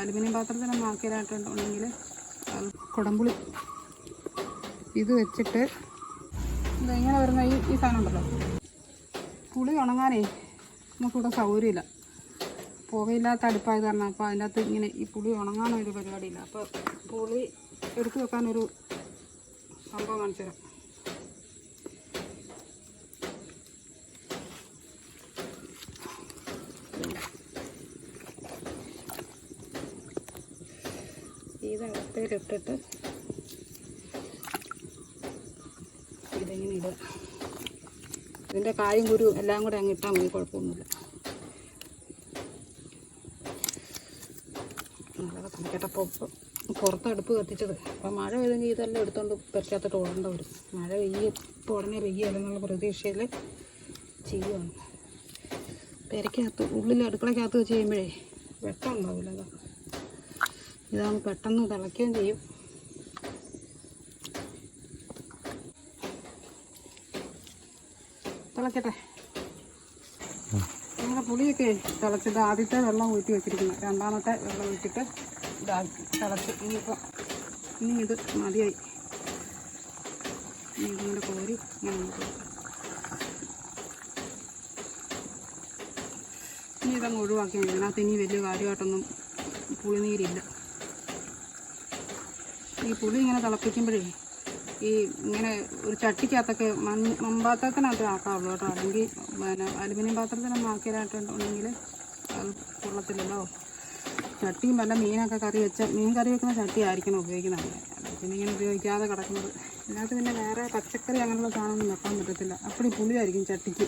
Aluminium പാത്രത്തിന് ആക്കിയതായിട്ടുണ്ടെങ്കിൽ കുടംപുളി. ഇത് വെച്ചിട്ട് ഇങ്ങനെ വരുന്ന ഈ ഈ സാധനം ഉണ്ടല്ലോ. പുളി ഉണങ്ങാനേ നമുക്കിവിടെ സൗകര്യമില്ല. പുകയില്ലാത്ത അടുപ്പായത് കാരണം അപ്പോൾ അതിന്റെ അകത്ത് ഇങ്ങനെ ഈ പുളി ഉണങ്ങാനൊരു പരിപാടിയില്ല. അപ്പോൾ പുളി എടുത്തു വെക്കാനൊരു സംഭവം കാണിച്ചു തരാം. ഇതകത്തേലിട്ടിട്ട് ഇതിങ്ങനെ ഇടുക. ഇതിന്റെ കായും കുരു എല്ലാം കൂടെ അങ്ങ് ഇട്ടാൽ മതി കുഴപ്പമൊന്നുമില്ല. അതൊക്കെ തണുക്കട്ടെ അപ്പോൾ പുറത്ത് അടുപ്പ് കത്തിച്ചത്. അപ്പം മഴ പെയ്തെങ്കിൽ ഇതെല്ലാം എടുത്തുകൊണ്ട് പെരക്കകത്തോട്ട് ഓടേണ്ട വരും. മഴ പെയ്യ ഇപ്പോൾ ഉടനെ പെയ്യല്ലെന്നുള്ള പ്രതീക്ഷയിൽ ചെയ്യുവാണ്. പെരക്കകത്ത് ഉള്ളിൽ അടുക്കളക്കകത്ത് വെച്ച് ചെയ്യുമ്പോഴേ വെട്ടം ഉണ്ടാവില്ല അതാ ഇതാകുമ്പോൾ പെട്ടെന്ന് തിളയ്ക്കുകയും ചെയ്യും. തിളക്കട്ടെ. നമ്മുടെ പുളിയൊക്കെ തിളച്ചിട്ട് ആദ്യത്തെ വെള്ളം ഊറ്റി വെച്ചിരിക്കുന്നത്. രണ്ടാമത്തെ വെള്ളം ഊറ്റിട്ട് ഇതാക്കി തിളച്ച്. ഇനിയിപ്പോൾ ഇനി ഇത് മതിയായി. ഇനി ഇതിന്റെ കോരി ഇങ്ങനെ. ഇനി ഇതങ്ങ് ഒഴിവാക്കി ഇതിനകത്ത് ഇനി വലിയ കാര്യമായിട്ടൊന്നും പുളിനീരില്ല. ഈ പുളി ഇങ്ങനെ തിളപ്പിക്കുമ്പോഴേ ഈ ഇങ്ങനെ ഒരു ചട്ടിക്കകത്തൊക്കെ മൺ മൺപാത്രത്തിനകത്ത് ആക്കാവുള്ളൂ കേട്ടോ. അല്ലെങ്കിൽ പിന്നെ അലുമിനിയം പാത്രത്തിനൊന്നും ആക്കിയതായിട്ടുണ്ടെങ്കിൽ അത് കൊള്ളത്തില്ലല്ലോ. ചട്ടിയും വല്ല മീനൊക്കെ കറി വെച്ച മീൻ കറി വെക്കുന്ന ചട്ടി ആയിരിക്കണം ഉപയോഗിക്കുന്നത് പിന്നെ ഇങ്ങനെ ഉപയോഗിക്കാതെ കിടക്കുന്നത്. ഇതിനകത്ത് പിന്നെ വേറെ പച്ചക്കറി അങ്ങനെയുള്ള സാധനമൊന്നും വെക്കാൻ പറ്റത്തില്ല. അപ്പടി പുളിയായിരിക്കും ചട്ടിക്ക്.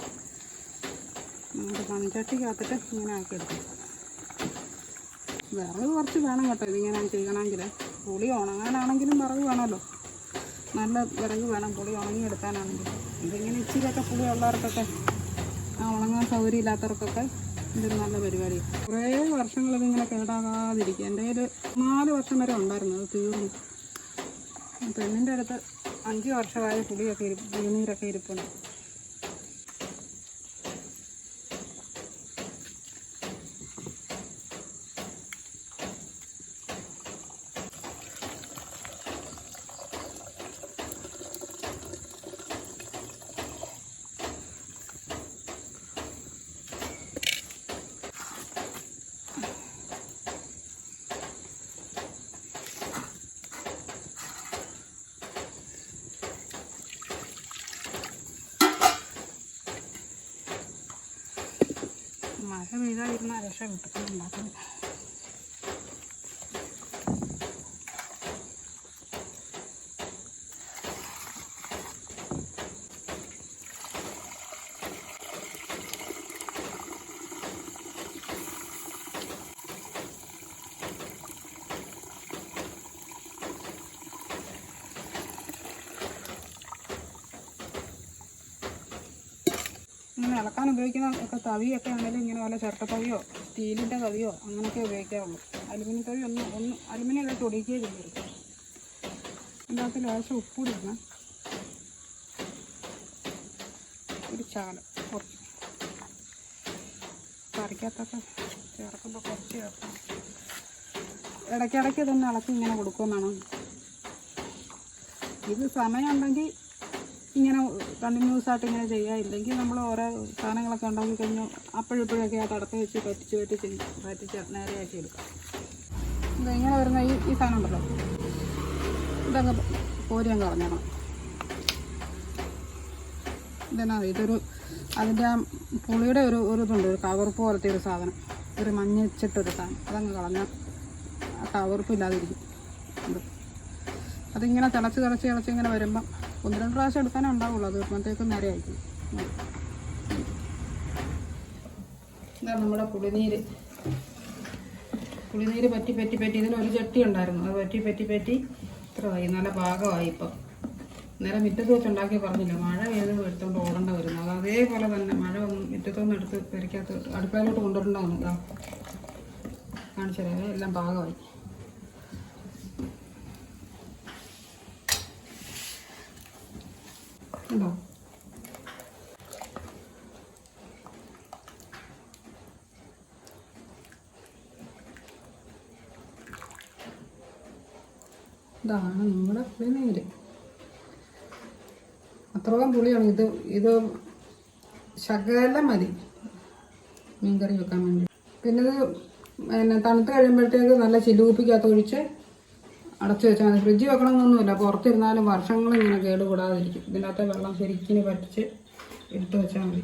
നമുക്ക് മൺചട്ടിക്കകത്തിട്ട് ഇങ്ങനെ ആക്കിയെടുക്കും. വിറക് കുറച്ച് വേണം കേട്ടോ. ഇതിങ്ങനെ ചെയ്യണമെങ്കിൽ. പുളി ഉണങ്ങാനാണെങ്കിലും വിറക് വേണമല്ലോ. നല്ല വിറക് വേണം. പുളി ഉണങ്ങിയെടുക്കാനാണെങ്കിൽ. ഇതിങ്ങനെ ഇച്ചിരിയൊക്കെ പുളി ഉള്ളവർക്കൊക്കെ ആ ഉണങ്ങാൻ സൗകര്യം ഇല്ലാത്തവർക്കൊക്കെ ഇതൊരു നല്ല പരിപാടി. കുറേ വർഷങ്ങൾ ഇതിങ്ങനെ കേടാകാതിരിക്കുക. എന്റെ ഒരു നാല് വർഷം വരെ ഉണ്ടായിരുന്നു. അത് തീർന്നു. പെണ്ണിന്റെ അടുത്ത് അഞ്ച് വർഷമായ പുളിയൊക്കെ ഇരിപ്പ് പുളിനീരൊക്കെ ഇരിപ്പുണ്ട്. മഴ പെയ്തായിരുന്ന രക്ഷ ഉണ്ടാക്കുന്നത് ഇങ്ങനെ ഇളക്കാൻ ഉപയോഗിക്കുന്ന ഒക്കെ തവിയൊക്കെ ആണെങ്കിലും ഇങ്ങനെ വല്ല ചിരട്ടത്തവിയോ സ്റ്റീലിന്റെ തവിയോ അങ്ങനെയൊക്കെ ഉപയോഗിക്കാറുള്ളൂ. അലുമിനിയം തവി ഒന്ന് ഒന്നും അലുമിനിയം ഒക്കെ ചൊടിക്കുകയും ചെയ്യരുത് ഇതിനകത്ത് ലേശം ഉപ്പൂടി ഇടണം ഒരു ചാല കുറച്ച്. ചേർക്കുമ്പോൾ കുറച്ച് ചേർക്കണം. ഇടയ്ക്കിടയ്ക്ക് ഇതൊന്ന് ഇളക്കി ഇങ്ങനെ കൊടുക്കുമെന്നാണ്. ഇത് സമയമുണ്ടെങ്കിൽ ഇങ്ങനെ കണ്ടിന്യൂസ് ആയിട്ട് ഇങ്ങനെ ചെയ്യുക ഇല്ലെങ്കിൽ നമ്മൾ ഓരോ സാധനങ്ങളൊക്കെ ഉണ്ടാക്കി കഴിഞ്ഞു അപ്പോഴിപ്പോഴൊക്കെ ആ തടത്ത് വെച്ച് പറ്റിച്ച് പറ്റിച്ച് പറ്റിച്ച് നേരെയാക്കി എടുക്കാം. ഇത് ഇങ്ങനെ വരുന്ന ഈ ഈ സാധനം ഉണ്ടല്ലോ. ഇതങ്ങ് കോരി അങ്ങ് കളഞ്ഞേക്കണം. ഇതെന്നാ ഇതൊരു അതിന്റെ ആ പുളിയുടെ ഒരു ഒരു ഇതുണ്ട് ഒരു കവർപ്പ് പോലത്തെ ഒരു സാധനം. ഒരു മഞ്ഞച്ചിട്ടൊരു സാധനം. അതങ്ങ് കളഞ്ഞാൽ ആ കവർപ്പില്ലാതിരിക്കും അത് അതിങ്ങനെ തിളച്ച് തിളച്ച് തിളച്ച് ഇങ്ങനെ വരുമ്പം ഒന്ന് രണ്ട് പ്രാവശ്യം എടുക്കാനേ ഉണ്ടാവുള്ളൂ. അത് വരുമ്പോഴത്തേക്കും നേരെ ആയിരിക്കും ഇതാണ് നമ്മുടെ പുളിനീര് പുളിനീര് പറ്റി പറ്റി പറ്റി ഇതിന് ഒരു ചട്ടി ഉണ്ടായിരുന്നു. അത് പറ്റി പറ്റി പറ്റി ഇത്രയായി നല്ല പാകമായി ഇപ്പം. നേരെ മുറ്റത്ത് വെച്ച് ഉണ്ടാക്കി പറഞ്ഞില്ല മഴ പെയ്ത് എടുത്തോണ്ട് ഓടേണ്ട വരുന്നു. അത് അതേപോലെ തന്നെ മഴ വന്ന് മുറ്റത്തൊന്ന് എടുത്ത് പെരക്കകത്ത് അടുക്കളയിലോട്ട് കൊണ്ടുവരേണ്ടതാണ്. കാണിച്ചു തരാം എല്ലാം പാകമായി. ഉണ്ടോ ഇതാണ് നമ്മുടെ പുളിനീര് അത്രോളം പുളിയാണ്. ഇത് ഇത് ശകല മതി. മീൻകറി വെക്കാൻ വേണ്ടി. പിന്നെ ഇത് പിന്നെ തണുത്ത് കഴിയുമ്പോഴത്തേക്ക് നല്ല ചിലൂപ്പിക്കകത്ത് ഒഴിച്ച് അടച്ചു വെച്ചാൽ മതി ഫ്രിഡ്ജ് വെക്കണമെന്നൊന്നുമില്ല. പുറത്തിരുന്നാലും വർഷങ്ങൾ ഇങ്ങനെ കേടുകൂടാതിരിക്കും. ഇതിനകത്തെ വെള്ളം ശരിക്കും പറ്റിച്ച് എടുത്തു വെച്ചാൽ മതി.